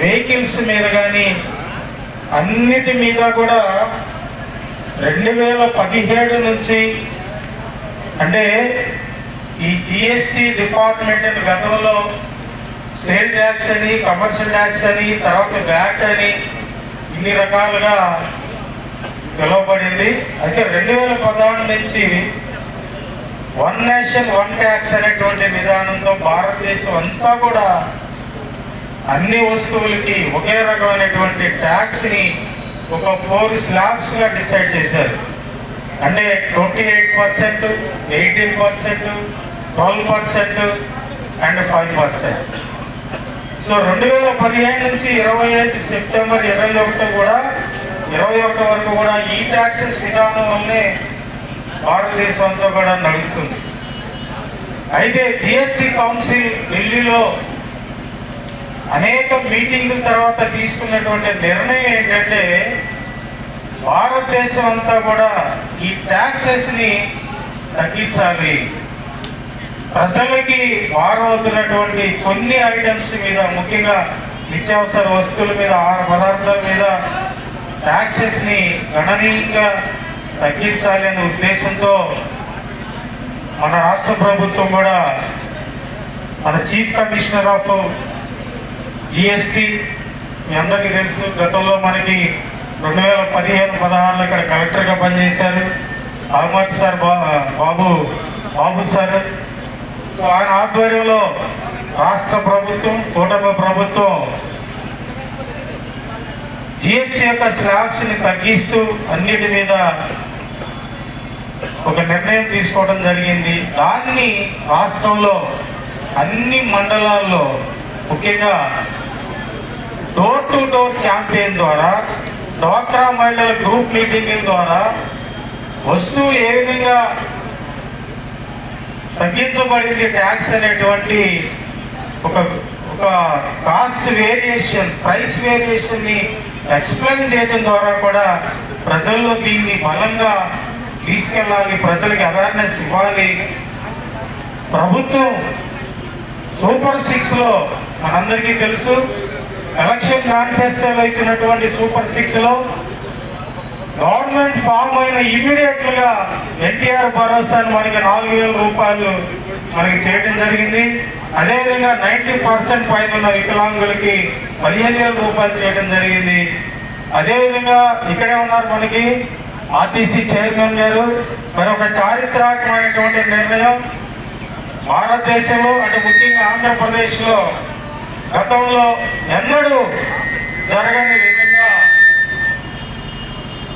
Vehicles మీద కానీ అన్నిటి మీద కూడా రెండు వేల పదిహేడు నుంచి అంటే ఈ జిఎస్టి డిపార్ట్మెంట్ గతంలో సేల్ ట్యాక్స్ అని కమర్షియల్ ట్యాక్స్ అని తర్వాత వ్యాట్ అని ఇన్ని రకాలుగా పిలువబడింది. అయితే రెండు వేల పదహారు నుంచి వన్ నేషన్ వన్ ట్యాక్స్ అనేటువంటి విధానంతో భారతదేశం అంతా కూడా అన్ని వస్తువులకి ఒకే రకమైనటువంటి ట్యాక్స్ని ఒక ఫోర్ స్లాబ్స్గా డిసైడ్ చేశారు. అంటే twenty eight percent eighteen percent twelve percent and five percent so రెండు వేల పదిహేను నుంచి ఇరవై ఐదు సెప్టెంబర్ ఇరవై ఒకటి కూడా ఇరవై ఒకటి వరకు కూడా ఈ ట్యాక్సెస్ విధానం వల్లనే భారతదేశం అంతా కూడా నడుస్తుంది. అయితే జిఎస్టి కౌన్సిల్ ఢిల్లీలో అనేక మీటింగుల తర్వాత తీసుకున్నటువంటి నిర్ణయం ఏంటంటే భారతదేశం అంతా కూడా ఈ ట్యాక్సెస్ని తగ్గించాలి. ప్రజలకి వారవుతున్నటువంటి కొన్ని ఐటమ్స్ మీద ముఖ్యంగా నిత్యావసర వస్తువుల మీద ఆహార పదార్థాల మీద ట్యాక్సెస్ని గణనీయంగా తగ్గించాలి అనే ఉద్దేశంతో మన రాష్ట్ర ప్రభుత్వం కూడా మన చీఫ్ కమిషనర్ ఆఫ్ జిఎస్టి మీ అందరికీ తెలుసు గతంలో మనకి రెండు వేల పదిహేను పదహారులో ఇక్కడ కలెక్టర్గా పనిచేశారు. Ahmad sir Babu Babu sir. So ఆయన ఆధ్వర్యంలో రాష్ట్ర ప్రభుత్వం కూటమి ప్రభుత్వం జిఎస్టీ యొక్క స్లాబ్స్ని తగ్గిస్తూ అన్నిటి మీద ఒక నిర్ణయం తీసుకోవడం జరిగింది. దాన్ని రాష్ట్రంలో అన్ని మండలాల్లో ముఖ్యంగా డోర్ టు డోర్ క్యాంపెయిన్ ద్వారా డ్వాక్రా మహిళల గ్రూప్ మీటింగ్ ద్వారా వస్తువు ఏ విధంగా తగ్గించబడింది ట్యాక్స్ అనేటువంటి ఒక ఒక కాస్ట్ వేరియేషన్ ప్రైస్ వేరియేషన్ని ఎక్స్ప్లెయిన్ చేయడం ద్వారా కూడా ప్రజల్లో దీన్ని బలంగా తీసుకెళ్ళాలి ప్రజలకి అవేర్నెస్ ఇవ్వాలి. ప్రభుత్వం సూపర్ సిక్స్లో మనందరికీ తెలుసు. ఎలక్షన్ మేనిఫెస్టోలో ఇచ్చినటువంటి సూపర్ సిక్స్లో గవర్నమెంట్ ఫామ్ అయిన ఇమీడియట్గా ఎన్టీఆర్ భరోసాను మనకి నాలుగు వేల రూపాయలు మనకి చేయడం జరిగింది. అదేవిధంగా నైంటీ పర్సెంట్ పైన ఉన్న వికలాంగులకి పదిహేను వేల రూపాయలు చేయడం జరిగింది. అదేవిధంగా ఇక్కడే ఉన్నారు మనకి ఆర్టీసీ చైర్మన్ గారు. మరి ఒక చారిత్రాత్మకమైనటువంటి నిర్ణయం. భారతదేశంలో అంటే ముఖ్యంగా ఆంధ్రప్రదేశ్లో గతంలో ఎన్నడూ జరగని విధంగా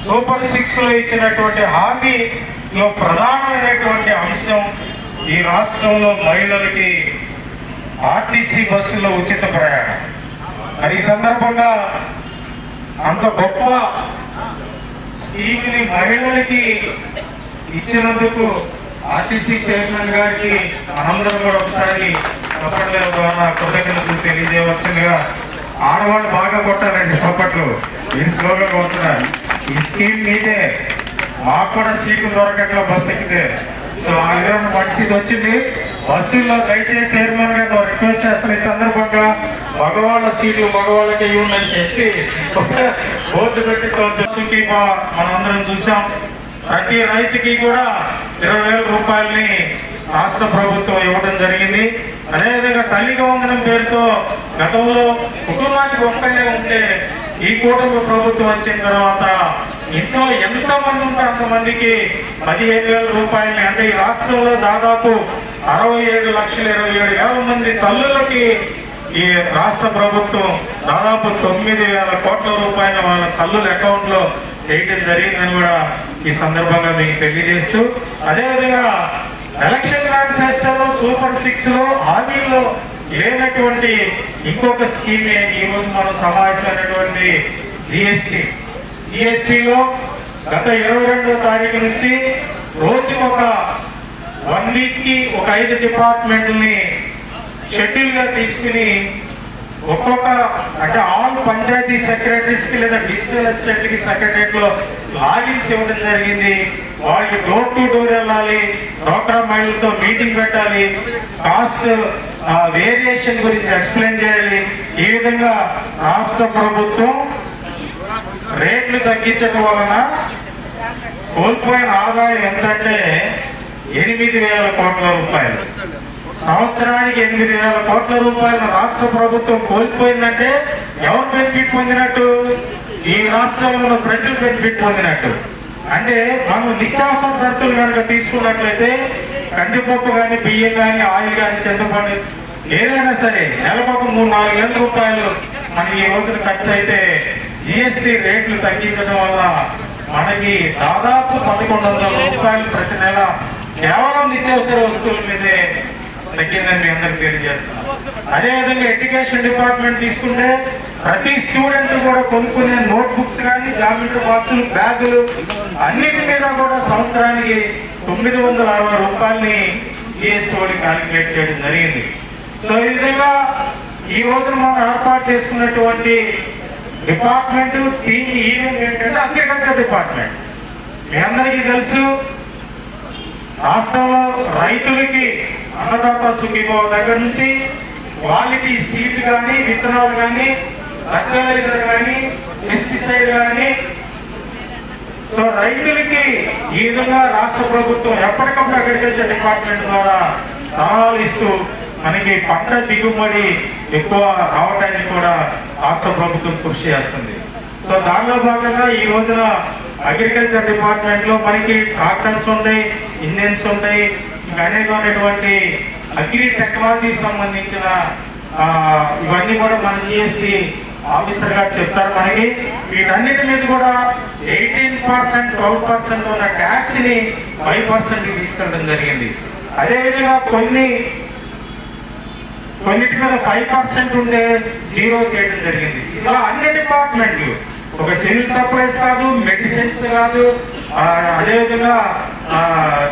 సూపర్ సిక్స్లో ఇచ్చినటువంటి హామీలో ప్రధానమైనటువంటి అంశం ఈ రాష్ట్రంలో మహిళలకి ఆర్టీసీ బస్సులో ఉచిత ప్రయాణం. మరి ఈ సందర్భంగా అంత గొప్ప స్కీమ్ని మహిళలకి ఇచ్చినందుకు ఆర్టీసీ చైర్మన్ గారికి మనందరం కూడా ఒకసారి చప్పట్ల ద్వారా కృతజ్ఞతలు తెలియజేయవచ్చుగా ఆడవాళ్ళు బాగా కొట్టారండి చప్పట్లు. మీరు స్లోగా కొడుతున్నారు. ఈ స్కీమ్ మీదే. మాకు కూడా సీట్లు దొరకట్లా బస్ ఎక్కితే. సో ఆ విధంగా మంచిది వచ్చింది. బస్సుల్లో దయచేసి చైర్మన్ గారు రిక్వెస్ట్ చేస్తున్న ఈ సందర్భంగా మగవాళ్ళ సీట్లు మగవాళ్ళకి ఇవ్వమని చెప్పి బోర్డు పెట్టి బస్సుకి మనందరం చూసాం. ప్రతి రైతుకి కూడా ఇరవై వేల రూపాయలని రాష్ట్ర ప్రభుత్వం ఇవ్వడం జరిగింది. అదేవిధంగా తల్లికి వందనం పేరుతో గతంలో కుటుంబానికి ఒక్కడే ఉంటే ఈ కూటమి ప్రభుత్వం వచ్చిన తర్వాత ఇంట్లో ఎంతమంది ఉంటే అంతమందికి పదిహేను వేల రూపాయలని అంటే ఈ రాష్ట్రంలో దాదాపు అరవై ఏడు లక్షల ఇరవై ఏడు వేల మంది తల్లులకి ఈ రాష్ట్ర ప్రభుత్వం దాదాపు తొమ్మిది వేల కోట్ల రూపాయల వాళ్ళ తల్లుల అకౌంట్లో వేయటం జరిగిందని కూడా ఈ సందర్భంగా మీకు తెలియజేస్తూ అదేవిధంగా ఎలక్షన్ మేనిఫెస్టోలో సూపర్ సిక్స్లో హామీల్లో లేనటువంటి ఇంకొక స్కీమ్ ఈ రోజు మనం సమావేశమైనటువంటి జిఎస్టి. జిఎస్టిలో గత ఇరవై రెండో తారీఖు నుంచి రోజుకి ఒక వన్ వీక్కి ఒక ఐదు డిపార్ట్మెంట్ని షెడ్యూల్గా తీసుకుని ఒక్కొక్క అంటే ఆల్ పంచాయతీ సెక్రటరీస్కి లేదా డిజిటల్ అసిస్టెంట్కి సెక్రటరియట్లో లాగిన్స్ ఇవ్వడం జరిగింది. వాళ్ళకి డోర్ టు డోర్ వెళ్ళాలి డోక్రా మహిళలతో మీటింగ్ పెట్టాలి కాస్ట్ వేరియేషన్ గురించి ఎక్స్ప్లెయిన్ చేయాలి. ఈ విధంగా రాష్ట్ర ప్రభుత్వం రేట్లు తగ్గించడం వలన కోల్పోయిన ఆదాయం ఎంతంటే ఎనిమిది వేల కోట్ల రూపాయలు. సంవత్సరానికి ఎనిమిది వేల కోట్ల రూపాయలు రాష్ట్ర ప్రభుత్వం కోల్పోయిందంటే ఎవరు బెనిఫిట్ పొందినట్టు? ఈ రాష్ట్రంలో ప్రజలు బెనిఫిట్ పొందినట్టు. అంటే మనం నిత్యావసర సరుకులు కనుక తీసుకున్నట్లయితే కందిపప్పు కానీ బియ్యం కానీ ఆయిల్ కానీ చింతపండు ఏదైనా సరే నెలకు ఒక మూడు నాలుగు వేల రూపాయలు మనకి ఈ రోజున ఖర్చు అయితే జిఎస్టి రేట్లు తగ్గించడం వల్ల మనకి దాదాపు పదకొండు వందల రూపాయలు ప్రతి నెల కేవలం నిత్యావసర వస్తువుల మీదే తగ్గిందని మీ అందరికి తెలియజేస్తున్నాం అదేవిధంగా ఎడ్యుకేషన్ డిపార్ట్మెంట్ తీసుకుంటే ప్రతి స్టూడెంట్ కూడా కొనుక్కునే నోట్ బుక్స్ కానీ జామెట్రీ బాక్సులు బ్యాగులు అన్నిటి మీద కూడా సంవత్సరానికి తొమ్మిది వందల అరవై రూపాయలని జిఎస్టీ క్యాలిక్యులేట్ చేయడం జరిగింది. సో ఈ విధంగా ఈ రోజున మనం ఏర్పాటు చేసుకున్నటువంటి డిపార్ట్మెంట్ టీమ్ ఈవెంట్ ఏంటంటే అగ్రికల్చర్ డిపార్ట్మెంట్ మీ అందరికీ తెలుసు రాష్ట్రంలో రైతులకి అన్నదాత సుఖీభావ దగ్గర నుంచి వాళ్ళకి సీడ్ కానీ విత్తనాలు కానీ ఫర్టిలైజర్ కానీ పెస్టిసైడ్ కానీ సో రైతులకి ఈ విధంగా రాష్ట్ర ప్రభుత్వం ఎప్పటికప్పుడు అగ్రికల్చర్ డిపార్ట్మెంట్ ద్వారా సలహాలు ఇస్తూ మనకి పంట దిగుబడి ఎక్కువ రావడానికి కూడా రాష్ట్ర ప్రభుత్వం కృషి చేస్తుంది. సో దానిలో భాగంగా ఈ రోజున అగ్రికల్చర్ డిపార్ట్మెంట్లో మనకి ట్రాక్టర్స్ ఉంటాయి ఇంజన్స్ ఉంటాయి ఇంకా అనేకమైనటువంటి అగ్రి టెక్నాలజీ సంబంధించిన ఇవన్నీ కూడా మన జిఎస్టి ఆఫీసర్ గారు చెప్తారు మనకి. వీటన్నిటి మీద కూడా ఎయిటీన్ పర్సెంట్ ట్వెల్వ్ పర్సెంట్ ఉన్న ట్యాక్స్ని ఫైవ్ పర్సెంట్ తీసుకెళ్ళడం జరిగింది. అదేవిధంగా కొన్ని కొన్నిటి మీద ఫైవ్ పర్సెంట్ ఉండే జీరో చేయడం జరిగింది. ఇలా అన్ని డిపార్ట్మెంట్లు ఒక సివిల్ సప్లైస్ కాదు మెడిసిన్స్ కాదు అదేవిధంగా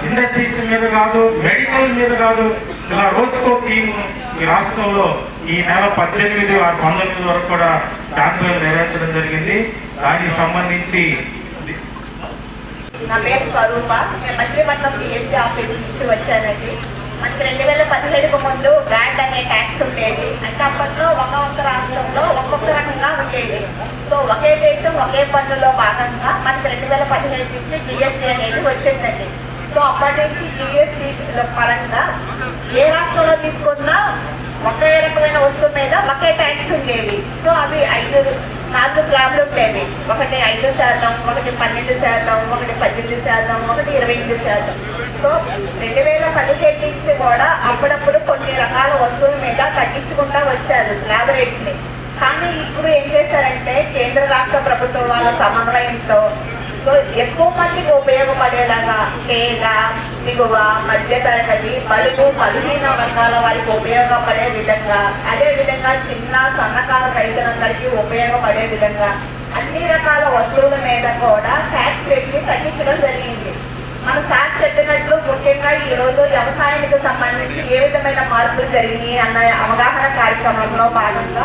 ఇండస్ట్రీస్ మీద కాదు మెడికల్ మీద కాదు ఇలా రోజుకో టీమ్ ఈ రాష్ట్రంలో ఈ నెల పద్దెనిమిది పంతొమ్మిది వరకు కూడా క్యాంపులు నిర్వహించడం జరిగింది. దానికి సంబంధించి నా పేరు స్వరూప. నేను మచిలీపట్నం పిఎస్సీ ఆఫీస్ నుంచి వచ్చానండి. మనకి రెండు వేల పదిహేడుకు ముందు బ్రాండ్ అనే ట్యాక్స్ ఉండేది. అంటే అప్పట్లో ఒక ఒక్క రాష్ట్రంలో ఒక్కొక్క రకంగా ఉండేది. సో ఒకే దేశం ఒకే పన్నులో భాగంగా మనకి రెండు వేల పదిహేడు నుంచి జిఎస్టీ అనేది వచ్చిందండి సో అప్పటి నుంచి జిఎస్టీ పరంగా ఏ రాష్ట్రంలో తీసుకున్నా ఒకే రకమైన వస్తువు మీద ఒకే ట్యాక్స్ ఉండేది. సో అవి ఐదు నాలుగు స్లాబ్లు ఉండేవి. ఒకటి ఐదు శాతం ఒకటి పన్నెండు శాతం ఒకటి పద్దెనిమిది శాతం ఒకటి ఇరవై ఎనిమిది శాతం. సో రెండు వేల పదిహేడు నుంచి కూడా అప్పుడప్పుడు కొన్ని రకాల వస్తువుల మీద తగ్గించుకుంటా వచ్చారు స్లాబ్ రేట్స్ని కానీ ఇప్పుడు ఏం చేశారంటే కేంద్ర రాష్ట్ర ప్రభుత్వం వాళ్ళ సమన్వయంతో సో ఎక్కువ మందికి ఉపయోగపడేలాగా పేద దిగువ మధ్య తరగతి బడుగు బలహీన వర్గాల వారికి ఉపయోగపడే విధంగా అదే విధంగా చిన్న సన్నకారు రైతులందరికీ ఉపయోగపడే విధంగా అన్ని రకాల వస్తువుల మీద కూడా ట్యాక్స్ రేట్ని తగ్గించడం జరిగింది. మన సార్ చెప్పినట్లు ముఖ్యంగా ఈ రోజు వ్యవసాయానికి సంబంధించి ఏ విధమైన మార్పులు జరిగినాయి అన్న అవగాహన కార్యక్రమంలో భాగంగా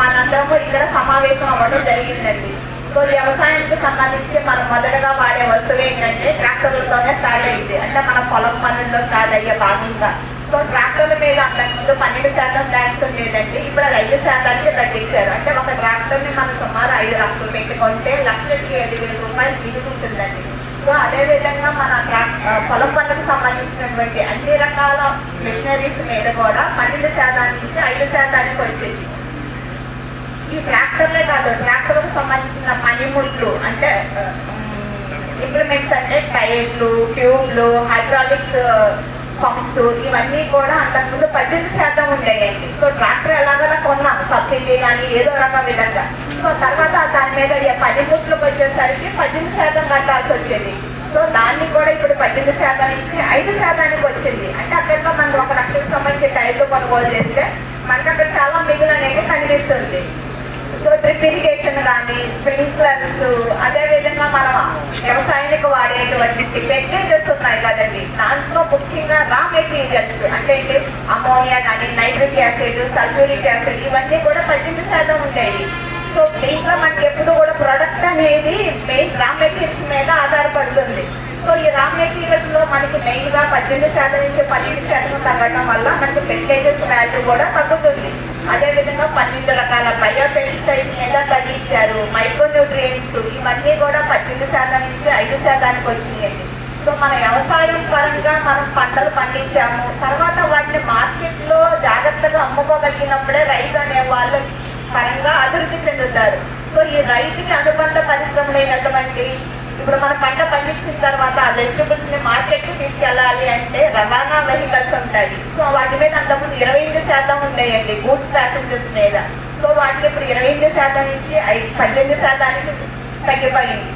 మనందరము ఇక్కడ సమావేశం అవ్వడం జరిగిందండి. సో వ్యవసాయానికి సంబంధించి మనం మొదటగా వాడే వస్తువు ఏంటంటే ట్రాక్టర్లతోనే స్టార్ట్ అయింది. అంటే మన పొలం పనుల్లో స్టార్ట్ అయ్యే భాగంగా. సో ట్రాక్టర్ల మీద అంతకుముందు పన్నెండు శాతం ట్యాక్స్ ఉండేదండి. ఇప్పుడు అది ఐదు శాతానికి తగ్గించారు. అంటే ఒక ట్రాక్టర్ని మనం సుమారు ఐదు లక్షలు పెట్టుకుంటే లక్షకి ఐదు వేల రూపాయలు తీసుకుంటుందండి సో అదే విధంగా మన పొలం పనులకు సంబంధించినటువంటి అన్ని రకాల మిషనరీస్ మీద కూడా పన్నెండు శాతానికి నుంచి ఐదు శాతానికి వచ్చింది. ఈ ట్రాక్టర్లే కాదు ట్రాక్టర్లకు సంబంధించిన పనిముట్లు అంటే ఇంప్లిమెంట్స్ అంటే టైర్లు ట్యూబ్లు హైడ్రాలిక్స్ పంప్స్ ఇవన్నీ కూడా అంతకుముందు పద్దెనిమిది శాతం ఉండేయండి సో ట్రాక్టర్ ఎలాగైనా కొన్నాం సబ్సిడీ కానీ ఏదో రకం విధంగా. సో తర్వాత దాని మీద ఈ పనిముట్లకు వచ్చేసరికి పద్దెనిమిది శాతం కట్టాల్సి వచ్చింది. సో దాన్ని కూడా ఇప్పుడు పద్దెనిమిది శాతం నుంచి ఐదు శాతానికి వచ్చింది. అంటే అక్కడ మనం ఒక లక్షకు సంబంధించి టైర్లు కొనుగోలు చేస్తే మనకి అక్కడ చాలా మిగులు అనేది కనిపిస్తుంది. సో డ్రిప్ ఇరిగేషన్ కానీ స్ప్రింక్లర్స్ అదేవిధంగా మనం వ్యవసాయానికి వాడేటువంటి మెటీరియల్స్ ఉన్నాయి కదండి. దాంట్లో ముఖ్యంగా రా మెటీరియల్స్ అంటే ఏంటి? అమోనియా కానీ నైట్రిక్ యాసిడ్ సల్ఫ్యూరిక్ యాసిడ్ ఇవన్నీ కూడా పద్దెనిమిది శాతం ఉంటాయి. సో దీంట్లో మనకి ఎప్పుడు కూడా ప్రొడక్ట్ అనేది మెయిన్ రా మెటీరియల్స్ మీద ఆధారపడుతుంది. సో ఈ రా మెటీరియల్స్లో మనకి మెయిన్గా పద్దెనిమిది శాతం నుంచి పన్నెండు శాతం తగ్గడం వల్ల మనకి ఫెర్టిలైజర్స్ వాల్యూ కూడా తగ్గుతుంది. అదేవిధంగా పన్నెండు రకాల బయో పెస్టిసైడ్స్ మీద తగ్గించారు. మైక్రోన్యూట్రియంట్స్ ఇవన్నీ కూడా పద్దెనిమిది శాతం నుంచి ఐదు శాతానికి వచ్చినాయండి సో మన వ్యవసాయం పరంగా మనం పంటలు పండించాము. తర్వాత వాటిని మార్కెట్లో జాగ్రత్తగా అమ్ముకోగలిగినప్పుడే రైతు అనే వాళ్ళు పరంగా అభివృద్ధి చెందుతారు. సో ఈ రైతుకి అనుబంధ పరిశ్రమలైనటువంటి ఇప్పుడు మన పంట పండించిన తర్వాత ఆ వెజిటబుల్స్ని మార్కెట్కు తీసుకెళ్ళాలి అంటే రవాణా వెహికల్స్ ఉంటాయి. సో వాటి మీద అంతకుముందు ఇరవై ఎనిమిది శాతం ఉండేయండి గూడ్స్ ప్యాసింజర్స్ మీద. సో వాటిని ఇప్పుడు ఇరవై ఎనిమిది శాతం నుంచి పద్దెనిమిది శాతానికి తగ్గిపోయింది.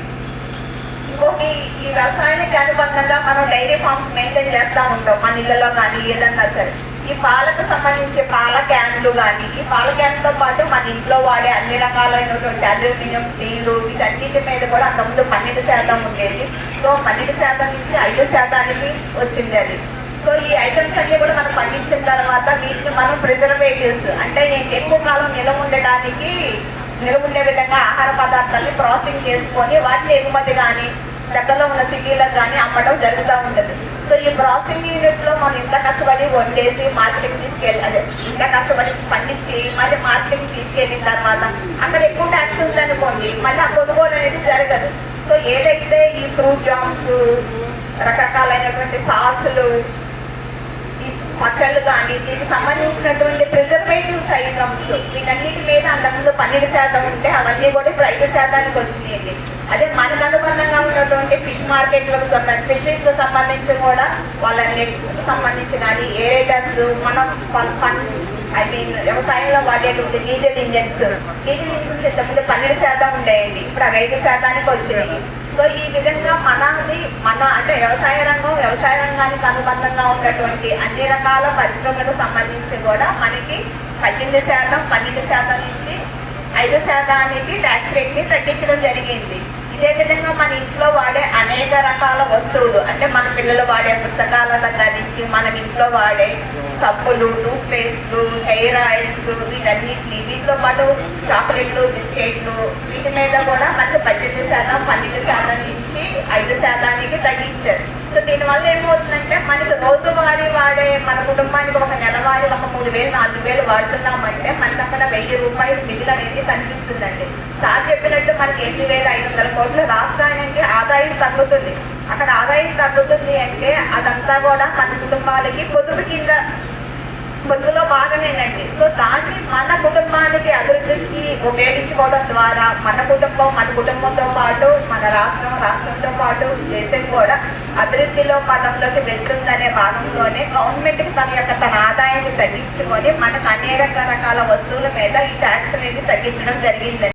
ఇంకోటి ఈ వ్యవసాయానికి అనుబంధంగా మనం డైరీ ఫార్మ్స్ మెయింటైన్ చేస్తూ ఉంటాం. మన ఇళ్ళలో కానీ ఏదన్నా సరే. ఈ పాలకు సంబంధించి పాల క్యాన్లు కానీ ఈ పాల క్యాన్తో పాటు మన ఇంట్లో వాడే అన్ని రకాలైనటువంటి అల్యూమినియం స్టీలు వీటన్నిటి మీద కూడా అంతకుముందు పన్నెండు శాతం ఉండేది. సో పన్నెండు శాతం నుంచి ఐదు శాతానికి వచ్చింది అది. సో ఈ ఐటమ్స్ అన్ని కూడా మనం పండించిన తర్వాత వీటిని మనం ప్రిజర్వేటివ్స్ అంటే ఎక్కువ కాలం నిలవ ఉండడానికి నిలవ ఉండే విధంగా ఆహార పదార్థాలని ప్రాసెసింగ్ చేసుకొని వాటిని ఎగుమతి కానీ దగ్గరలో ఉన్న సిటీలకు కానీ అమ్మడం జరుగుతూ ఉంటుంది సో ఈ ప్రాసెసింగ్ యూనిట్లో మనం ఇంత కష్టపడి వండేసి మార్కెట్కి తీసుకెళ్ళి అదే ఇంత కష్టపడి పండించి మళ్ళీ మార్కెట్కి తీసుకెళ్ళిన తర్వాత అక్కడ ఎక్కువ ట్యాక్స్ ఉందనుకోండి మళ్ళీ ఆ కొనుగోలు అనేది జరగదు. సో ఏదైతే ఈ ఫ్రూట్ జామ్స్ రకరకాలైనటువంటి సాసులు ఈ పచ్చళ్ళు కానీ దీనికి సంబంధించినటువంటి ప్రిజర్వేటివ్స్ ఐటమ్స్ వీటన్నిటి మీద అంతకుముందు పన్నెండు శాతం ఉంటే అవన్నీ కూడా ఇప్పుడు ఐదు శాతానికి వచ్చినాయండి. అదే మనకు అనుబంధంగా ఉన్నటువంటి ఫిష్ మార్కెట్లకు సంబంధించి ఫిషరీస్ సంబంధించి కూడా వాళ్ళ నెట్స్ సంబంధించి కానీ ఏరేటర్స్ మనం ఐ మీన్ వ్యవసాయంలో వాడేటువంటి డీజిల్ ఇంజన్స్ డీజిల్ ఇంజన్స్ ఇంతకుముందు పన్నెండు శాతం ఉండేయండి. ఇప్పుడు అవి ఐదు శాతానికి వచ్చినాయి. సో ఈ విధంగా మనది మన అంటే వ్యవసాయ రంగం వ్యవసాయ రంగానికి అనుబంధంగా ఉన్నటువంటి అన్ని రకాల పరిశ్రమలకు సంబంధించి కూడా మనకి పద్దెనిమిది శాతం పన్నెండు శాతం నుంచి ఐదు శాతానికి ట్యాక్స్ రేట్ని తగ్గించడం జరిగింది. విధంగా మన ఇంట్లో వాడే అనేక రకాల వస్తువులు అంటే మన పిల్లలు వాడే పుస్తకాల దగ్గర నుంచి మనం ఇంట్లో వాడే సబ్బులు టూత్ పేస్ట్లు హెయిర్ ఆయిల్స్ వీటన్నిటిని వీటితో పాటు చాక్లెట్లు బిస్కెట్లు వీటి మీద కూడా మనకి పద్దెనిమిది శాతం పన్నెండు శాతం నుంచి ఐదు శాతానికి తగ్గించారు. దీనివల్ల ఏమవుతుందంటే మనకి రోజువారీ వాడే మన కుటుంబానికి ఒక నెలవారీ ఒక మూడు వేలు నాలుగు వేలు వాడుతున్నామంటే మనకి అక్కడ వెయ్యి రూపాయలు మిగిలి అనేది కనిపిస్తుందండి. సార్ చెప్పినట్టు మనకి ఎనిమిది వేల ఐదు వందల కోట్ల రాష్ట్రానికి ఆదాయం తగ్గుతుంది. అక్కడ ఆదాయం తగ్గుతుంది అంటే అదంతా కూడా మన కుటుంబాలకి పొదుపు కింద పొదుపులో భాగమేనండి. సో దాన్ని మన కుటుంబానికి అభివృద్ధికి ఉపయోగించుకోవడం ద్వారా మన కుటుంబం మన కుటుంబంతో పాటు మన రాష్ట్రం రాష్ట్రంతో పాటు దేశం కూడా అభివృద్ధిలో పదంలోకి వెళ్తుందనే భాగంలోనే గవర్నమెంట్కి తన యొక్క తన ఆదాయాన్ని తగ్గించుకొని మనకు అనేక రకాల వస్తువుల మీద ఈ ట్యాక్స్ అనేది తగ్గించడం జరిగింది